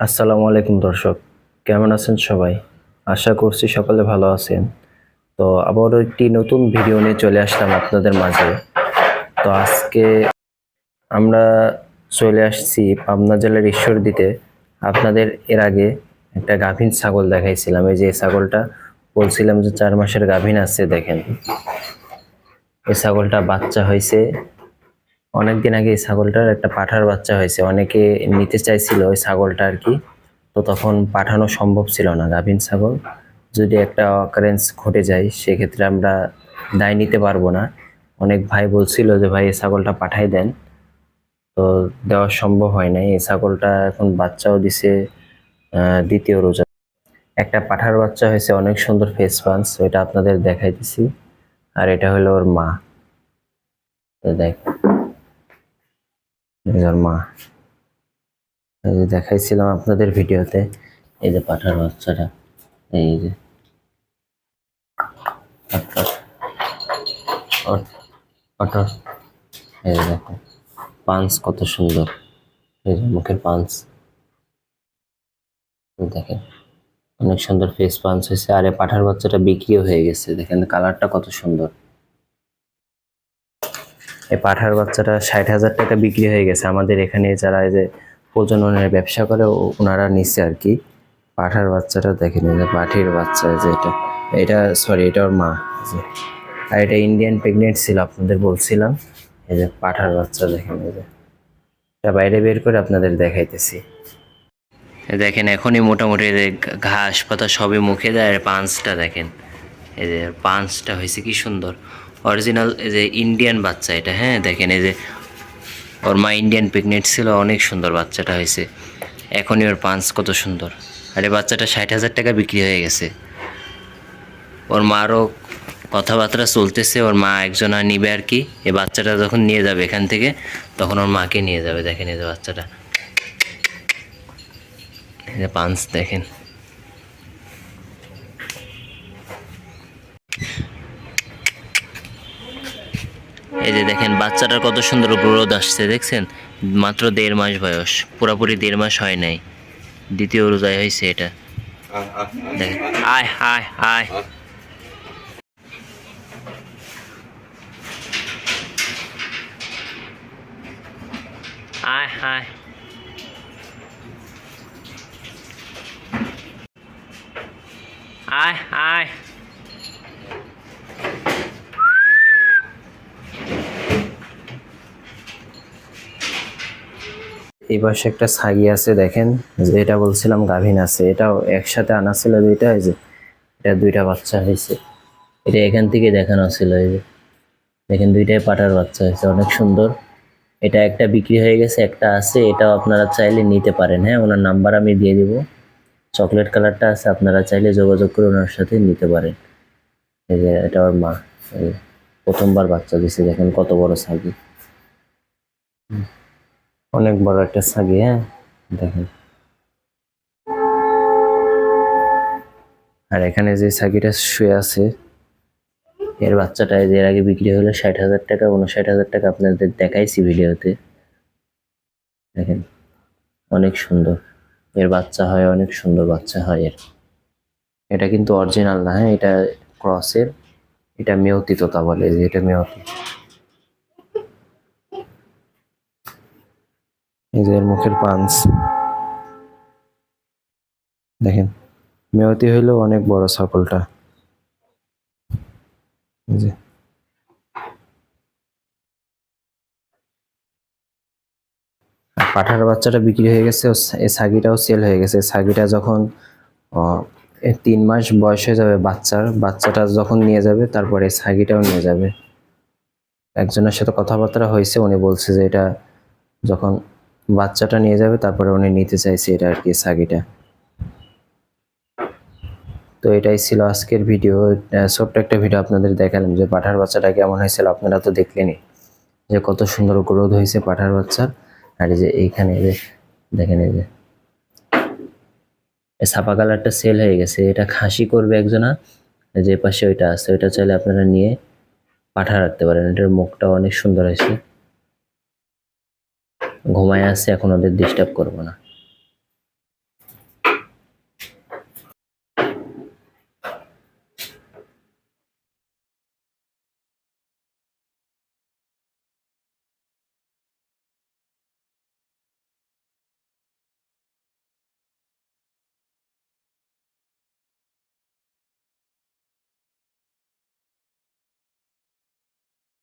আসসালামু আলাইকুম দর্শক, কেমন আছেন সবাই? আশা করছি সকলে ভালো আছেন। তো আবারও একটি নতুন ভিডিও নিয়ে চলে আসলাম আপনাদের মাঝে। তো আজকে আমরা চলে আসছি পাবনা জেলার ঈশ্বরদীতে। আপনাদের এর আগে একটা গাভীন ছাগল দেখাইছিলাম। এই যে ছাগলটা বলছিলাম যে চার মাসের গাভীন আছে, দেখেন। এই ছাগলটা বাচ্চা হয়েছে অনেকদিন আগে এই ছাগলটার একটা পাঠার বাচ্চা হয়েছে। অনেকে নিতে চাইছিল ওই ছাগলটা আর কি। তো তখন পাঠানো সম্ভব ছিল না গাভীন ছাগল। যদি একটা অকারেন্স ঘটে যায়, সেক্ষেত্রে আমরা দায় নিতে পারব না। অনেক ভাই বলছিল যে, ভাই, এই ছাগলটা পাঠাই দেন। তো দেওয়া সম্ভব হয় নাই। এই ছাগলটা এখন বাচ্চাও দিছে দ্বিতীয় রোজা। একটা পাঠার বাচ্চা হয়েছে, অনেক সুন্দর ফেস পান্স ওইটা আপনাদের দেখাইতেছি। আর এটা হলো ওর মা। তো দেখ। ওর মা দেখাইছিলাম আপনাদের ভিডিওতে, এই যে পাঠার বাচ্চাটা, এই যে। অটর এই যে দেখো, পাঞ্চ কত সুন্দর, এই যে মুখের পাঞ্চ। দেখেন, অনেক সুন্দর ফেস পাঞ্চ হয়েছে, আর এই পাঠার বাচ্চাটা বিক্রিও হয়ে গেছে, দেখেন কালারটা কত সুন্দর। এই পাঠার বাচ্চাটা ষাট হাজার টাকা বিক্রি হয়ে গেছে। আমাদের এখানে যারা যে প্রজননের ব্যবসা করে ওনারা নিচ্ছে আর কি। পাঠার বাচ্চাটা দেখেন যে পাঠির বাচ্চা যে এটা এটা সরি এটা ওর মা। আর এটা ইন্ডিয়ান প্রেগনেন্ট ছিল, আপনাদের বলছিলাম। এই যে পাঠার বাচ্চা দেখেন এই যে। এটা বাইরে বের করে আপনাদের দেখাইতেছি। দেখেন, এখনই মোটামুটি যে ঘাস পাতা সবই মুখে দেয় আর পাঁচটা দেখেন। এই যে পাঁচটা হয়েছে, কি সুন্দর। অরিজিনাল যে ইন্ডিয়ান বাচ্চা এটা হ্যাঁ? দেখেন এই যে ওর মা ইন্ডিয়ান প্রেগনেন্ট ছিল, অনেক সুন্দর বাচ্চাটা হয়েছে। এখনই ওর পাঁচ কত সুন্দর। আর এই বাচ্চাটা ষাট হাজার টাকা বিক্রি হয়ে গেছে। ওর মারও কথাবার্তা চলতেছে, ওর মা একজন আর নিবে আর কি। এই বাচ্চাটা যখন নিয়ে যাবে এখান থেকে, তখন ওর মাকে নিয়ে যাবে, দেখেন এই যে বাচ্চাটা। এই যে পাঁচ, দেখেন। এই যে দেখেন, বাচ্চাটার কত সুন্দর গ্রোথ আসছে, দেখছেন? মাত্র দেড় মাস বয়স, পুরোপুরি দেড় মাস হয় নাই। দ্বিতীয় রোজায় হয়েছে এটা। দেখেন, আয় আয় আয়। আয় আয়। আয় আয়। এই পাশে একটা ছাগি আছে দেখেন? যে এটা বলছিলাম গাভিন আছে এটাও একসাথে আনা ছিল দুইটা এই যে এটা দুইটা বাচ্চা হয়েছে। এটা এখান থেকে দেখানো ছিল এই যে। দেখেন দুইটাই পাটার বাচ্চা হয়েছে অনেক সুন্দর। এটা একটা বিক্রি হয়ে গেছে একটা আছে এটাও আপনারা চাইলে নিতে পারেন। হ্যাঁ ওনার নাম্বার আমি দিয়ে দিব। চকলেট কালারটা আছে আপনারা চাইলে যোগাযোগ করে ওনার সাথে নিতে পারেন। এই যে এটা ওর মা প্রথমবার বাচ্চা দিছে দেখেন কত বড় ছাগি। অনেক বড় একটা ছাগি হ্যাঁ? দেখেন। আর এখানে যে ছাগিটা শুয়ে আছে, এর বাচ্চাটা এর আগে বিক্রি হলো ষাট হাজার টাকা উনষাট হাজার টাকা আপনাদের দেখাইছি ভিডিওতে। দেখেন, অনেক সুন্দর। এর বাচ্চা হয়, অনেক সুন্দর বাচ্চা হয় এর। এটা কিন্তু অরিজিনাল না হ্যাঁ? এটা ক্রসের, এটা মেয়তি তোতা বলে যে, এটা মেয়তি। যে মুখের পাঞ্চ। দেখেন মেয়তি হইলেও অনেক বড় যে। পাঠার বাচ্চাটা বিক্রি হয়ে গেছে এই ছাগিটাও সেল হয়ে গেছে। ছাগিটা যখন তিন মাস বয়স হয়ে যাবে বাচ্চার, বাচ্চাটা যখন নিয়ে যাবে, তারপরে ছাগিটাও নিয়ে যাবে। একজনের সাথে কথাবার্তা হয়েছে, উনি বলছে যে এটা যখন বাচ্চাটা নিয়ে যাবে, তারপরে উনি নিতে চাইছে এটা আর কি ছাগিটা তো এটাই ছিল আজকের ভিডিও। ছোট্ট একটা ভিডিও আপনাদের দেখালাম যে পাঠার বাচ্চাটা কেমন হয়েছিল, আপনারা তো দেখলেনই যে কত সুন্দর গ্রোথ হয়েছে পাঠার বাচ্চার আর যে এইখানে যে, দেখেন এই যে ছাপা কালারটা সেল হয়ে গেছে, এটা খাসি করবে একজনা। যে পাশে ওইটা আছে, ওইটা চাইলে আপনারা নিয়ে পাঠা রাখতে পারেন, এটার মুখটা অনেক সুন্দর হয়েছে। ঘুমায় আছে এখন ওদের ডিস্টার্ব করব না।